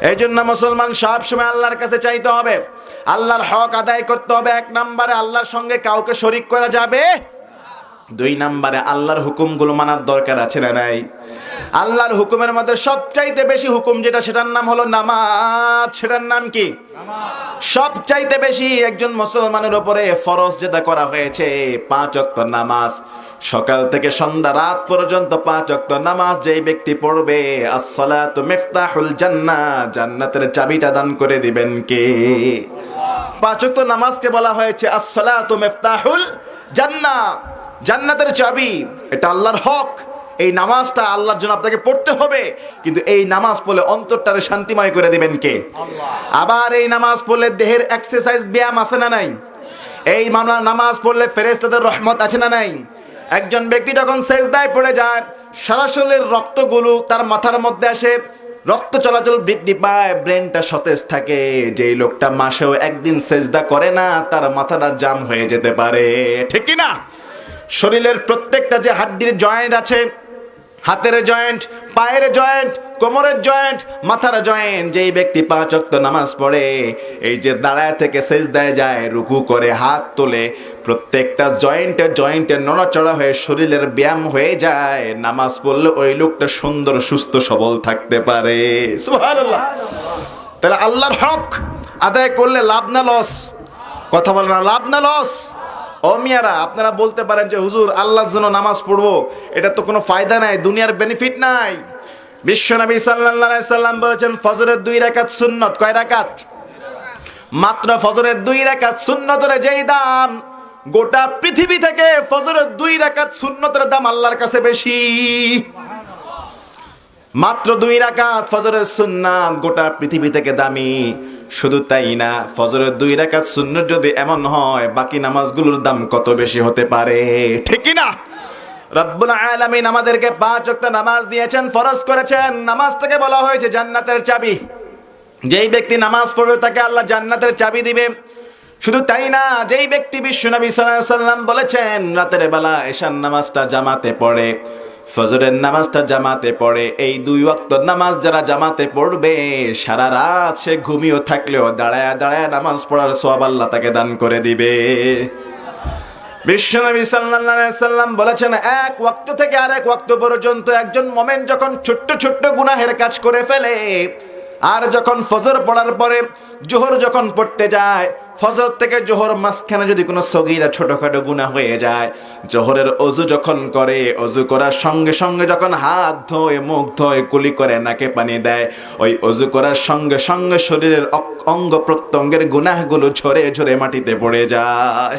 এই জন্য মুসলমান সব সময় আল্লাহর কাছে চাইতে হবে। আল্লাহর হক আদায় করতে হবে এক নম্বরে, আল্লাহর সঙ্গে কাউকে শরিক করা যাবে দুই নাম্বারে আল্লাহর হুকুমগুলো মানার দরকার আছে না নাই? আল্লাহর হুকুমের মধ্যে সবচাইতে বেশি হুকুম যেটা, সেটার নাম হলো নামাজ। সেটার নাম কি? সবচাইতে বেশি একজন মুসলমানের উপরে ফরজ যেটা করা হয়েছে, পাঁচ অক্ত নামাজ। সকাল থেকে সন্ধ্যা রাত পর্যন্ত পাঁচ অক্ত নামাজ যেই ব্যক্তি পড়বে, আসসালাতু মিফতাহুল জান্নাহ জান্নাতের চাবিটা দান করে দিবেন কে? পাঁচ অক্ত নামাজকে বলা হয়েছে আসসালাতু মিফতাহুল জান্নাহ জান্নাতের চাবি এটা আল্লাহর হক। এই নামাজটা আল্লাহর জন্য আপনাকে পড়তে হবে কিন্তু এই নামাজ পড়লে অন্তরটারে শান্তিময় করে দিবেন কে? আবার এই নামাজ পড়লে দেহের এক্সারসাইজ ব্যায়াম আছে না নাই? এই মামলা নামাজ পড়লে ফেরেস্তাদের রহমত আছে না নাই? একজন ব্যক্তি যখন সেজদায় পড়ে যায় সারা শরীরের রক্তগুলো তার মাথার মধ্যে আসে রক্ত চলাচল বৃদ্ধি পায় ব্রেনটা সতেজ থাকে। যেই লোকটা মাসেও একদিন সেজদা করে না তার মাথাটা জাম হয়ে যেতে পারে। ঠিক কি না শরীরের প্রত্যেকটা যে হাড্ডির জয়েন্ট আছে, হাতের জয়েন্ট, পায়ের জয়েন্ট, কোমরের জয়েন্ট, মাথার জয়েন্ট, যেই ব্যক্তি পাঁচ অক্ত নামাজ পড়ে, এই যে দাঁড়ায় থেকে সেজদায় যায়, রুকু করে হাত তোলে, প্রত্যেকটা জয়েন্টে জয়েন্টে নড়াচড়া হয়ে শরীরের ব্যায়াম হয়ে যায়, নামাজ পড়লে ওই লোকটা সুন্দর, সুস্থ, সবল থাকতে পারে। তাহলে আল্লাহর হক আদায় করলে লাভ না লস কথা বলে না, লাভ না লস ও মিয়ারা, আপনারা বলতে পারেন যে, হুজুর, আল্লাহর জন্য নামাজ পড়ব। এটা তো কোনো ফায়দা নাই, দুনিয়ার বেনিফিট নাই। বিশ্বনবী সাল্লাল্লাহু সাল্লাম বলেছেন, ফজরের দুই রাকাত সুন্নত। কয় রাকাত? মাত্র ফজরের দুই রাকাত সুন্নতরে যেই দাম, গোটা পৃথিবী থেকে ফজরের দুই রাকাত সুন্নতের দাম আল্লাহর কাছে বেশি। মাত্র দুই রাকাত ফজরের সুন্নাত গোটা পৃথিবী থেকে দামি। শুধু তাই না, ফজরের দুই রাকাত সুন্নত যদি এমন হয়, বাকি নামাজগুলোর দাম কত বেশি হতে পারে? ঠিক না রব্বুল আলামিন আমাদেরকে পাঁচ ওয়াক্ত নামাজ দিয়েছেন, ফরজ করেছেন। নামাজ থেকে বলা হয়েছে জান্নাতের চাবি। যেই ব্যক্তি নামাজ পড়বে তাকে আল্লাহ জান্নাতের চাবি দিবে। শুধু তাই না, যেই ব্যক্তি বিশ্বনবী সাল্লাল্লাহু আলাইহি সাল্লাম বলেছেন, রাতের বেলা এশার নামাজটা জামাতে পড়ে। ফজরের নামাজটা জামাতে পড়ে, এই দুই ওয়াক্ত নামাজ যারা জামাতে পড়বে, সারা রাত সে ঘুমিয়েও থাকলেও দাঁড়ায় দাঁড়ায় নামাজ পড়ার সব আল্লাহ তাকে দান করে দিবে। বিশ্বনবী সাল্লাম বলেছেন, এক ওয়াক্ত থেকে আরেক ওয়াক্ত পর্যন্ত একজন মোমেন যখন ছোট্ট ছোট্ট গুনাহের কাজ করে ফেলে আর যখন ফজর পড়ার পরে জোহর যখন পড়তে যায়, ফজর থেকে জোহর মাঝখানে যদি কোনো সগিরা ছোটখাটো গুণা হয়ে যায়, জোহরের অজু যখন করে, অজু করার সঙ্গে সঙ্গে যখন হাত ধোয়, মুখ ধোয়, কুলি করে, নাকে পানি দেয়, ওই অজু করার সঙ্গে সঙ্গে শরীরের অঙ্গ প্রত্যঙ্গের গুনাহগুলো ঝরে ঝরে মাটিতে পড়ে যায়।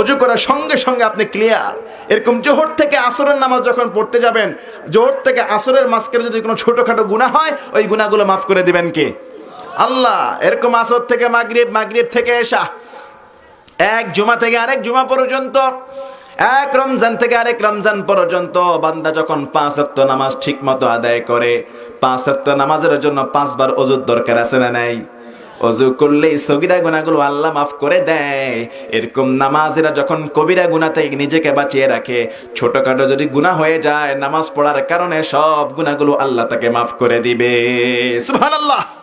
অজু করার সঙ্গে সঙ্গে আপনি ক্লিয়ার এরকম জোহর থেকে আসরের নামাজ যখন পড়তে যাবেন, জোহর থেকে আসরের মাঝখানে যদি কোনো ছোটোখাটো গুনাহ হয়, ওই গুনাহগুলো মাফ করে দিবেন কে? আল্লাহ, এরকম আসর থেকে মাগরিব মাগরিব থেকে এসা এক জুমা থেকে আরেক জুমা পর্যন্ত, এক রমজান থেকে আরেক রমজান পর্যন্ত বান্দা যখন পাঁচ অক্ত নামাজ ঠিক মতো আদায় করে, পাঁচ অক্ত নামাজের জন্য পাঁচবার অজুর দরকার আছে না নাই? অজু করলে সগিরা গুণাগুলো আল্লাহ মাফ করে দেয়। এরকম নামাজেরা যখন কবিরা গুণাতে নিজেকে বাঁচিয়ে রাখে, ছোটখাটো যদি গুণা হয়ে যায়, নামাজ পড়ার কারণে সব গুণাগুলো আল্লাহ তাকে মাফ করে দিবে। সুবহানাল্লাহ!